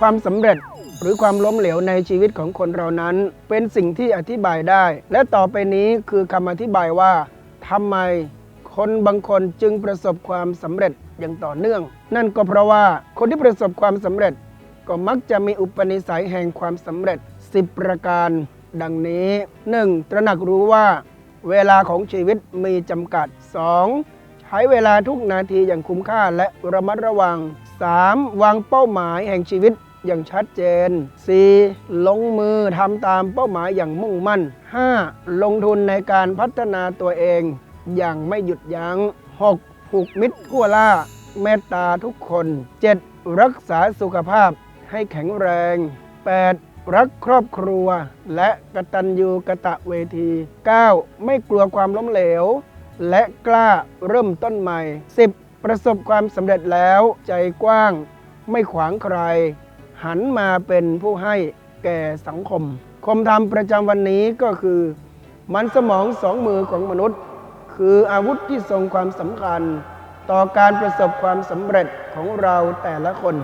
ความสำเร็จหรือความล้มเหลวในชีวิตของคนเรานั้น เป็นสิ่งที่อธิบายได้ และต่อไปนี้คือคำอธิบายว่าทำไมคนบางคนจึงประสบความสำเร็จอย่างต่อเนื่อง นั่นก็เพราะว่าคนที่ประสบความสำเร็จ ก็มักจะมีอุปนิสัยแห่งความสำเร็จ 10 ประการ ดังนี้ 1. ตระหนักรู้ว่า เวลาของชีวิตมีจำกัด 2. ใช้เวลาทุกนาทีอย่างคุ้มค่าและระมัดระวัง 3. วางเป้าหมายแห่งชีวิต อย่างชัดเจน 4. ลงมือทำตามเป้าหมายอย่างมุ่งมั่น 5. ลงทุนในการพัฒนาตัวเอง อย่างไม่หยุดยัง้ง 6. ผูกมิตรทั่วล่า เมตตาทุกคน 7. รักษาสุขภาพให้แข็งแรง 8. รักครอบครัว และกะตัญญูกะตะเวที 9. ไม่กลัวความล้มเหลว และกล้าเริ่มต้นใหม่ 10. ประสบความสำเร็จแล้วใจกว้าง ไม่ขวางใคร หันมาเป็นผู้ให้แก่สังคม คมธรรมประจำวันนี้ก็คือ มันสมองสองมือของมนุษย์ คืออาวุธที่ทรงความสำคัญ ต่อการประสบความสำเร็จของเราแต่ละคน